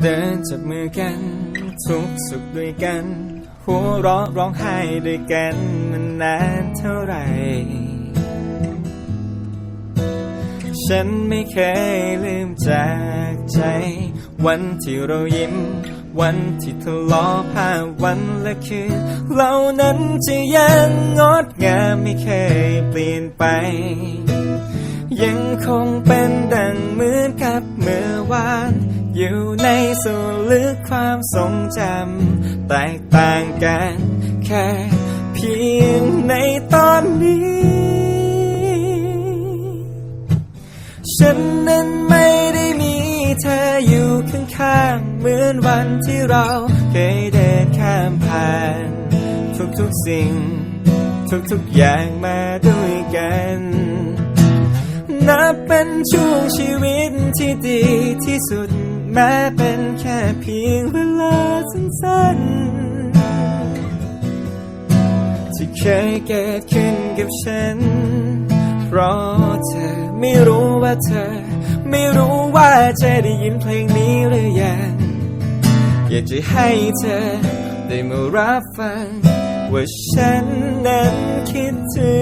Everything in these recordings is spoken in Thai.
เดินจับมือกันทุกสุขด้วยกัน หัวเราะร้องไห้ด้วยกันมันนานเท่าไหร่ ฉันไม่เคยลืมจากใจ วันที่เรายิ้ม วันที่ทะเลาะผ่าวันและคืนเหล่านั้นจะยังงดงามไม่เคยเปลี่ยนไปยังคงเป็นดังเหมือนกับเมื่อวาน อยู่ในส่วนลึกความทรงจำแตกต่างกัน แค่เพียงในตอนนี้ ฉันนั้นไม่ได้มีเธออยู่ข้างๆเหมือนวันที่เราเคยเดินข้ามผ่าน ทุกๆสิ่ง ทุกๆอย่างมาด้วยกัน นับเป็นช่วงชีวิตที่ดีที่สุด แม้เป็นแค่เพียงเวลาสั้นๆ ที่เคยเกิดขึ้นกับฉัน เพราะเธอไม่รู้ว่าเธอ ไม่รู้ว่าจะได้ยินเพลงนี้หรือยังอยากจะให้เธอได้มารับฟัง ว่าฉันนั้นคิดถึง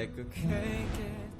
แต่ก็เคยเกิดขึ้น